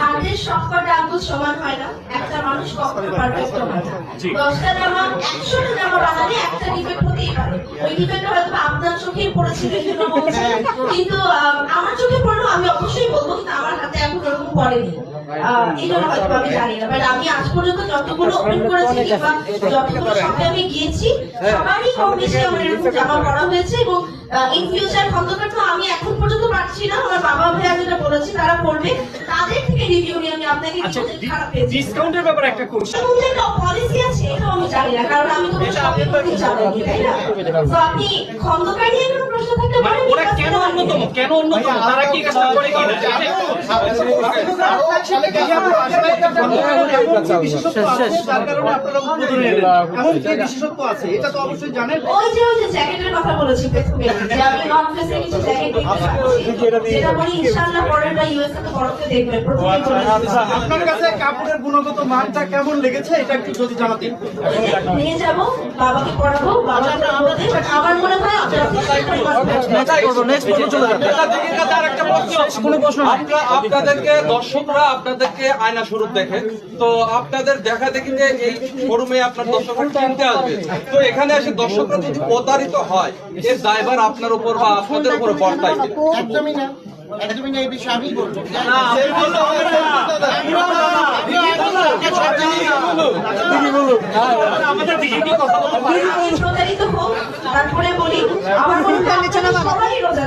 হাতের সবকটা আঙ্গুল সমান হয় না। একটা মানুষ কখনো পারফেক্ট হয় না। দশটা জামা একশোটা জামা বানালে একটা ডিফেক্ট হতেই পারে। ওই ডিফেক্ট হয়তো আপনার চোখেই পড়েছে কিন্তু আমার চোখে এই জন্য হয়তো আমি জানি না। বাট আমি আজ পর্যন্ত যতগুলো ওপেন করেছি কিংবা যতগুলো শপে আমি গিয়েছি সবারই কম বেশি আমার এরকম জামা করা হয়েছে এবং ইন ফিউচার খন্দকার তো আমি এখন পর্যন্ত পারছি না। আমার বাবা ভাইয়া যেটা বলেছি তারা করবে। আচ্ছা ডিসকাউন্টের ব্যাপারে একটা কোশ্চেন পলিসি আছে এটাও আমি জানি না কারণ আমি তো শপে করতে জানি তাই না তো আপনি খন্দকার নিয়ে কোনো প্রশ্ন থাকতে মানে ওরা কেন অন্যতম কেন অন্যতম তারা কি কাজটা করে এটা কি আপনার কাছে কাপড়ের গুণগত মানটা কেমন লেগেছে এটা একটু যদি জানাতেন। নিয়ে যাব বাবাকে পড়াবো বাবা আমাদের বাট আমার মনে হয় আপনাদেরকে দর্শকরা আপনাদেরকে আয়না স্বরূপ দেখে। তো আপনাদের দেখা দেখি যে এই শোরুমে আপনার দর্শকরা কিনতে আসবে। তো এখানে এসে দর্শকরা যদি প্রতারিত হয় এর দায়ভার আপনার উপর বা আপনাদের উপর বর্তায়। কিনা? একদমই না। একদমই তুমি এই বিষয়ে আমি বলব। আমাদের দিকে কি কথা বলতে পারে? প্রতারিত হোক তারপরে বলি আমার সবাই রোজা